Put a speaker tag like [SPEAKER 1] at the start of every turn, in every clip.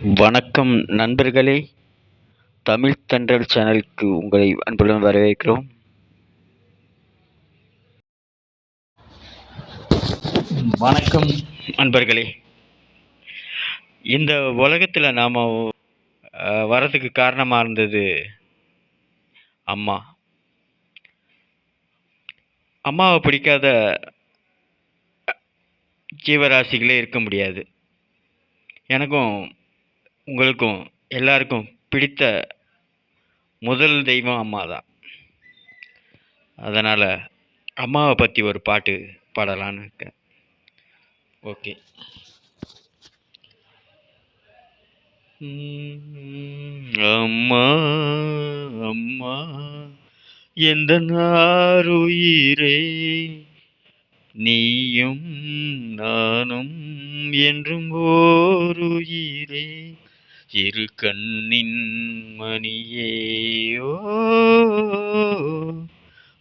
[SPEAKER 1] வணக்கம் நண்பர்களே. தமிழ் தென்றல் சேனலுக்கு உங்களை அன்புடன் வரவேற்கிறோம். வணக்கம் நண்பர்களே. இந்த உலகத்தில் நாம் வரதுக்கு காரணமாக இருந்தது அம்மா. அம்மாவை பிடிக்காத ஜீவராசிகளே இருக்க முடியாது. எனக்கும் உங்களுக்கும் எல்லாருக்கும் பிடித்த முதல் தெய்வம் அம்மா தான் அதனால் அம்மாவை பற்றி ஒரு பாட்டு பாடலான்னு இருக்கேன். ஓகே. அம்மா அம்மா எந்த நாருயிரே? நீயும் நானும் என்றும் ஓருயிரே. இரு கண்ணின் மணியேயோ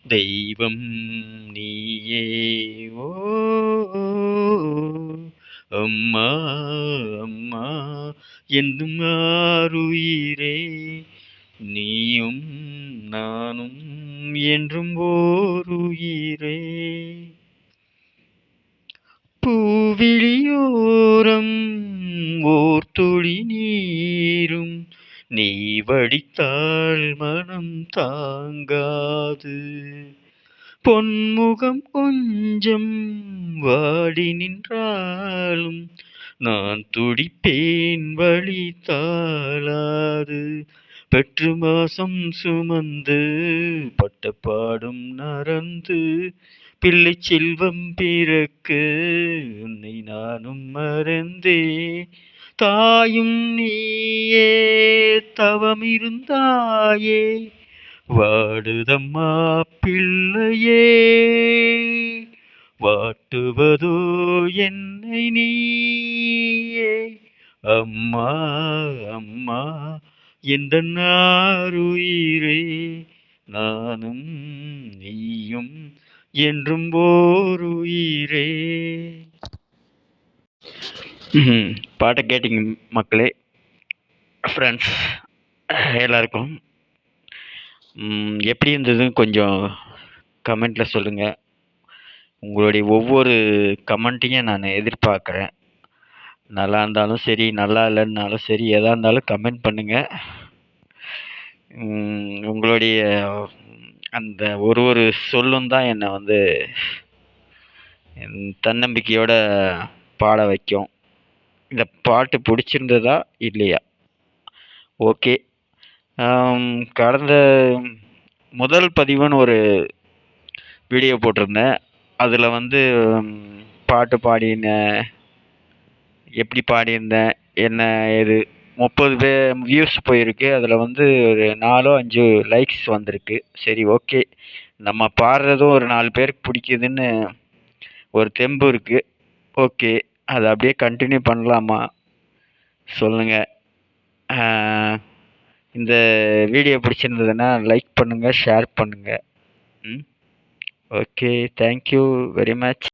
[SPEAKER 1] தெய்வம் நீயே ஓ. அம்மா அம்மா என்னும் ஆறுயிரே நீயும் நானும் என்றும் ஓருயிரே. ஓர் நீரும் நீ வடித்தால் மனம் தாங்காது. பொன்முகம் கொஞ்சம் வாடி நின்றாலும் நான் துடிப்பேன் வழி தாளாது. பெற்று மாசம் சுமந்து பட்டப்பாடும் நரந்து பிள்ளை செல்வம் பிறக்கு உன்னை நானும் மறந்தே. தாயும் நீயே தவம் இருந்தாயே வாடுதம்மா பிள்ளையே வாட்டுவதோ என்னை நீயே. அம்மா அம்மா எந்த நாருயிரே நானும் நீயும் என்றும் ஓருயிரே. பாட்டை கேட்டிங்க மக்களே ஃப்ரெண்ட்ஸ் எல்லாருக்கும். எப்படி இருந்ததுன்னு கொஞ்சம் கமெண்ட்டில் சொல்லுங்கள் உங்களுடைய ஒவ்வொரு கமெண்ட்டையும் நான் எதிர்பார்க்குறேன். நல்லா இருந்தாலும் சரி நல்லா இல்லைன்னாலும் சரி எதாக இருந்தாலும் கமெண்ட் பண்ணுங்கள் உங்களுடைய அந்த ஒரு ஒரு சொல்லும் தான் என்னை வந்து தன்னம்பிக்கையோட பாட வைக்கும். இந்த பாட்டு பிடிச்சிருந்ததா இல்லையா? ஓகே. கடந்த முதல் பதிவுன்னு ஒரு வீடியோ போட்டிருந்தேன். அதில் வந்து பாட்டு பாடினேன் எப்படி பாடியிருந்தேன் என்ன இது முப்பது பே வியூஸ் போயிருக்கு. அதில் வந்து ஒரு நாலோ அஞ்சு லைக்ஸ் வந்திருக்கு. சரி ஓகே. நம்ம பாடுறதும் ஒரு நாலு பேருக்கு பிடிக்குதுன்னு ஒரு தெம்பு இருக்குது ஓகே. அதை அப்படியே கண்டினியூ பண்ணலாமா? சொல்லுங்கள் இந்த வீடியோ பிடிச்சிருந்ததுன்னா லைக் பண்ணுங்கள் ஷேர் பண்ணுங்கள் ம்? Okay thank you very much